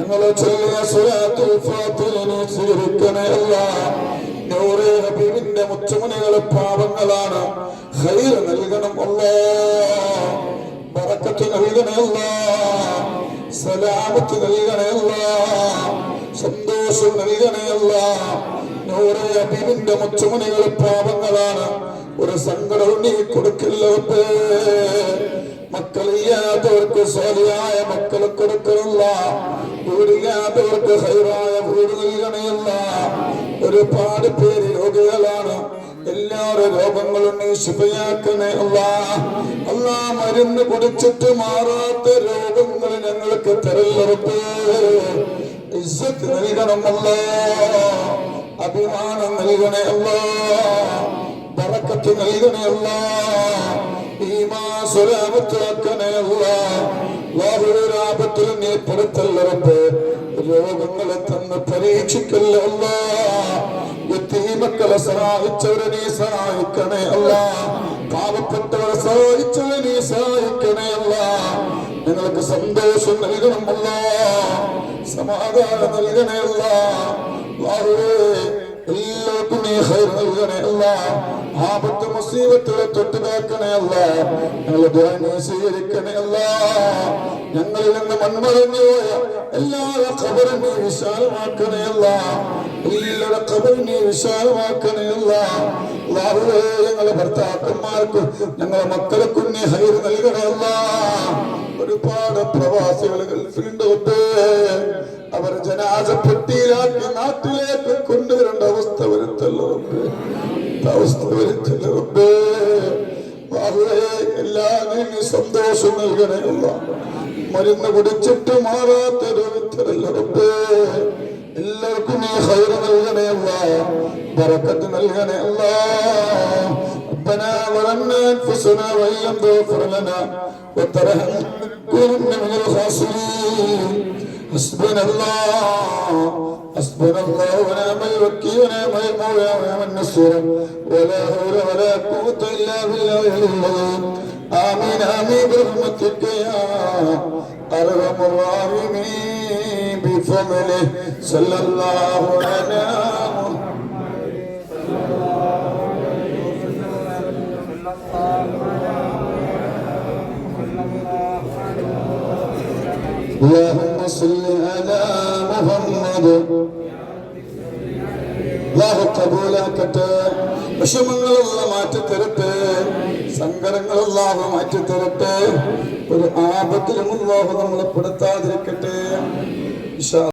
ഞങ്ങളെ ചൊല്ലിയ സ്വലാത്തുൽ ഫാത്തിഹിനെ സ്വീകരിക്കണേ അല്ല. നൂറേ ഹബീബിന്റെ മുച്ചുമണികളെ പാവങ്ങളാണ് ഖൈർ നൽകണം അല്ലാ. ബറക്കത്ത് നൽകണേ അല്ലാ. സലാമത്ത് നൽകണേ അല്ലാ. സന്തോഷം നൽകണേ അല്ലാ. നൂറേ ഹബീബിന്റെ മുച്ചുമണികളെ പാവങ്ങളാണ് ഒരു സങ്കടവും നീ കൊടുക്കില്ല. മക്കളില്ലാത്തവർക്ക് സ്വാലിയായ മക്കൾ കൊടുക്കണില്ല. വീടില്ലാത്തവർക്ക് ഹൈറായ വീട് ഒരുപാട് പേര് രോഗികളാണ്. എല്ലാവരും രോഗങ്ങളും നീ ശുഭയാക്കണേ അല്ല. അല്ല മരുന്ന് കുടിച്ചിട്ട് മാറാത്ത രോഗങ്ങൾ ഞങ്ങൾക്ക് തരല്ലറപ്പ് ഇസ്സത്ത് നൽകണമല്ല അഭിമാനം നൽകണേ അല്ലാ. ബറക്കത്ത് നൽകണേ അല്ലാ. ഈമാ സ്വലാമത്താക്കണേ അല്ലാ. ലാഭത്തിൽ നീ പെടുത്തല്ല റബ്ബേ തന്നെ പരീക്ഷിക്കല്ല മക്കളെ സഹായിച്ചവരെ നീ സഹായിക്കണേ അല്ല. പാവപ്പെട്ടവരെ സഹായിച്ചവരെ നീ സഹായിക്കണേ അല്ല. നിങ്ങൾക്ക് സന്തോഷം നൽകണമല്ല സമാധാനം നൽകണേ അല്ല. ഹൈർ നൽകണേ അല്ല ആപത്ത് മുസീബത്തുകളെ തൊട്ടുകാക്കണേ അല്ല ഞങ്ങൾ ദ്വാനി സ്വീകരിക്കണേ അല്ല ഞങ്ങളിൽ നിന്ന് മൺമറഞ്ഞു പോയ എല്ലാവരുടെ ഖബറും നീ വിശാലമാക്കണേ അല്ല എല്ലാവരുടെ ഖബറും നീ വിശാലമാക്കണേ അല്ല അല്ലാഹുവേ ഞങ്ങളെ ഭർത്താക്കന്മാർക്കും ഞങ്ങളെ മക്കളെ നീ ഹൈർ നൽകണേ അല്ല ഒരുപാട് പ്രവാസികൾ ഗൾഫിലുണ്ട് റബ്ബേ. അവർ ജനാസ പെട്ടിയിലാക്കി നാട്ടിലേക്ക് എല്ലാവരും നീ സന്തോഷം നൽകണേ അല്ല മരുന്ന് കുടിച്ചിട്ട് മാറാത്ത രോഗത്തിലല്ല റബ്ബേ എല്ലാവർക്കും നീ ഹൈർ നൽകണേ അല്ല ബറക്കത്ത് നൽകണേ അല്ല ربنا ظلمنا انفسنا وان لم تغفر لنا وترحمنا لنكونن من الخاسرين حسبنا الله حسبنا الله ونعم يبكينا والمولى يوم النصر ولا حول ولا قوة إلا بالله آمين آمين برحمتك يا أرحم الراحمين. بفضله صلى الله على اللهم صل على محمد. കബൂലാക്കട്ടെ. വിഷമങ്ങളുള്ള മാറ്റിത്തരട്ടെ. സങ്കടങ്ങളെല്ലാം മാറ്റിത്തരട്ടെ. ഒരു ആപത്തിലും അള്ളാഹു നമ്മളെ പെടുത്താതിരിക്കട്ടെ